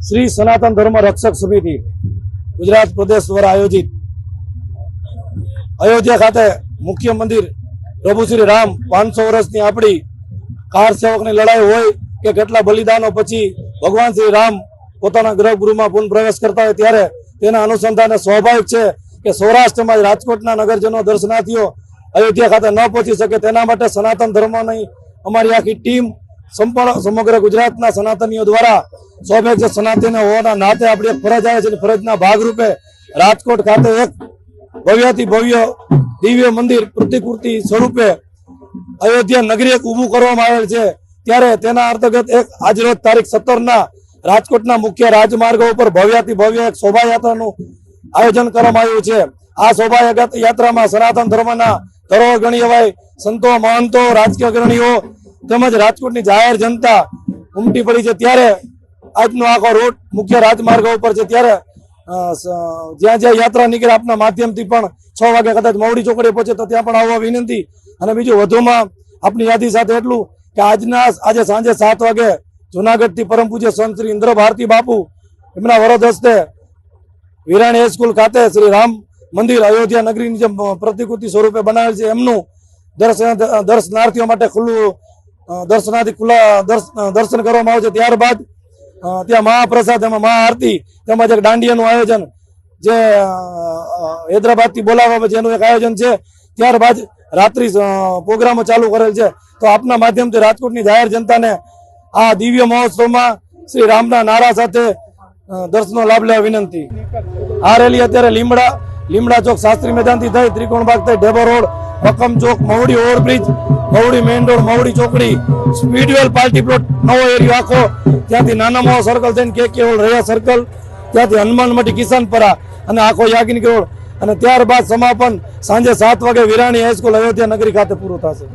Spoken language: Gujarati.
શ્રી સનાતન ધર્મ રક્ષક સમિતિ ગુજરાત પ્રદેશ દ્વારા આયોજિત અયોધ્યા ખાતે મુખ્ય મંદિર પ્રભુ શ્રી રામ પાંચસો વર્ષની આપણી કાર સેવકની લડાઈ હોય કે કેટલા બલિદાનો પછી ભગવાન શ્રી રામ પોતાના ગૃહગૃહમાં પુનઃ પ્રવેશ કરતા હોય ત્યારે તેના અનુસંધાને સ્વાભાવિક છે કે સૌરાષ્ટ્રમાં રાજકોટના નગરજનો દર્શનાર્થીઓ અયોધ્યા ખાતે ન પહોંચી શકે તેના માટે સનાતન ધર્મની અમારી આખી ટીમ સંપૂર્ણ સમગ્ર ગુજરાતના સનાતનીઓ દ્વારા સ્વાભાવિક સનાતન હોવાના નાતે આપણી ફરજ આવે છે ફરજના ભાગરૂપે રાજકોટ ખાતે એક ભવ્યથી ભવ્ય દિવ્ય મંદિર પ્રતિકૃતિ સ્વરૂપે અયોધ્યા નગરી એક ઊભું કરવામાં આવેલ છે. ત્યારે તેના અંતર્ગત એક આજરોજ તારીખ સત્તરના રાજકોટના મુખ્ય રાજમાર્ગો ઉપર ભવ્યથી ભવ્ય એક શોભાયાત્રાનું આયોજન કરવામાં આવ્યું છે. આ શોભાયાત્રામાં યાત્રામાં સનાતન ધર્મના ધરોહર ગણી એવાય સંતો, મહંતો, રાજકીય અગ્રણીઓ તેમજ રાજકોટની જાહેર જનતા ઉમટી પડી છે ત્યારે આજનો આખો રૂટ મુખ્ય રાજમાર્ગ ઉપર છે ત્યારે જ્યાં જ્યાં યાત્રા નીકળે આપના માધ્યમથી પણ છ વાગે કદાચ મવડી ચોકડીએ પહોંચે તો ત્યાં પણ આવવા વિનંતી. અને બીજું વધુમાં આપની યાદી સાથે એટલું કે આજના, આજે સાંજે સાત વાગે જુનાગઢથી પરમ પૂજ્ય સંત શ્રી ઇન્દ્ર ભારતી બાપુ, એમના વરદ હસ્તે વિરાણી હાઈસ્કૂલ ખાતે શ્રી રામ મંદિર અયોધ્યા નગરીની જે પ્રતિકૃતિ સ્વરૂપે બનાવેલ છે, એમનું દર્શન, દર્શનાર્થીઓ માટે ખુલ્લું અ, દર્શનાર્થી ખુલ્લા દર્શ- દર્શન કરવામાં આવે છે. ત્યારબાદ ત્યાં મહાપ્રસાદ એમાં મહાઆરતી તેમજ એક દાંડિયાનું આયોજન જે હૈદરાબાદથી બોલાવવા પછી એનું એક આયોજન છે. ત્યારબાદ રાત્રિ પ્રોગ્રામો ચાલુ કરેલ છે. તો આપના માધ્યમથી રાજકોટની જાહેર જનતાને આ દિવ્ય મહોત્સવમાં શ્રી રામના નારા સાથે દર્શનનો દર્શનો લાભ લેવા વિનંતી. આ રેલી અત્યારે લીમડા લીમડા ચોક શાસ્ત્રી મેદાનથી થઈ. ત્રિકોણ બાગ થઈ ઢેબો રોડ મક્કમ ચોક Mavdi overbridge Mavdi main road Mavdi ચોકડી. સ્પીડવેલ પાર્ટી પ્લોટ નવો એરિયો આખો. ત્યાંથી નાના મોવા સર્કલ થઈને કે કે રહ્યા સર્કલ ત્યાંથી હનુમાન મઢી કિસાનપરા અને આખો યાગિની રોડ. અને ત્યારબાદ સમાપન સાંજે સાત વાગે વિરાણી હાઈસ્કૂલ અયોધ્યા નગરી ખાતે પૂરું થશે.